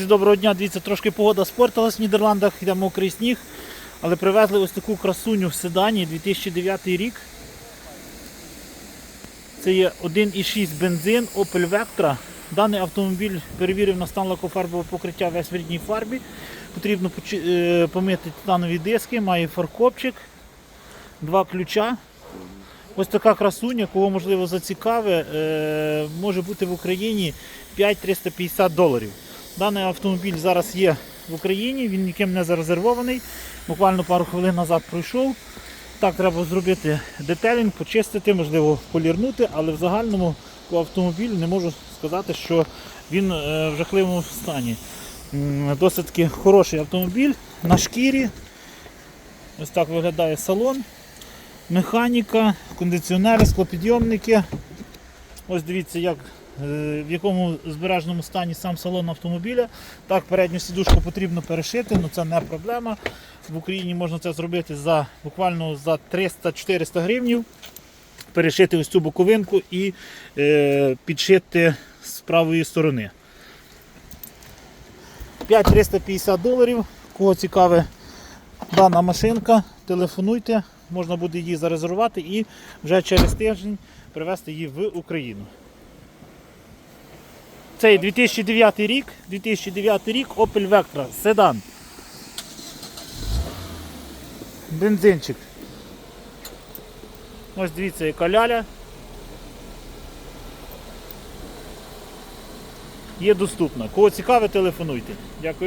Доброго дня, дивіться, трошки погода спортилась в Нідерландах, йде мокрий сніг, але привезли ось таку красуню в седані 2009 рік. Це є 1,6 бензин Opel Vectra. Даний автомобіль перевірив на стан лакофарбового покриття весь в рідній фарбі. Потрібно е, помити титанові диски, має фаркопчик, два ключа. Ось така красуня, кого можливо зацікаве, е, може бути в Україні 5-350 доларів. Даний автомобіль зараз є в Україні, він ніким не зарезервований. Буквально пару хвилин назад пройшов. Так, треба зробити детелінг, почистити, можливо, полірнути, але в загальному по автомобілю не можу сказати, що він е, в жахливому стані. Досить хороший автомобіль на шкірі. Ось так виглядає салон. Механіка, кондиціонери, склопідйомники. Ось дивіться, як, в якому збереженому стані сам салон автомобіля. Так, передню сідушку потрібно перешити, але це не проблема. В Україні можна це зробити за буквально за 300-400 гривнів. Перешити ось цю боковинку і е, підшити з правої сторони. 5350 доларів. Кого цікаве дана машинка, телефонуйте, можна буде її зарезервувати і вже через тиждень привезти її в Україну. Цей 2009 рік, 2009 рік Opel Vectra, седан. Бензинчик. Ось дивіться, яка ляля. Є доступна. Кого цікаве, телефонуйте. Дякую.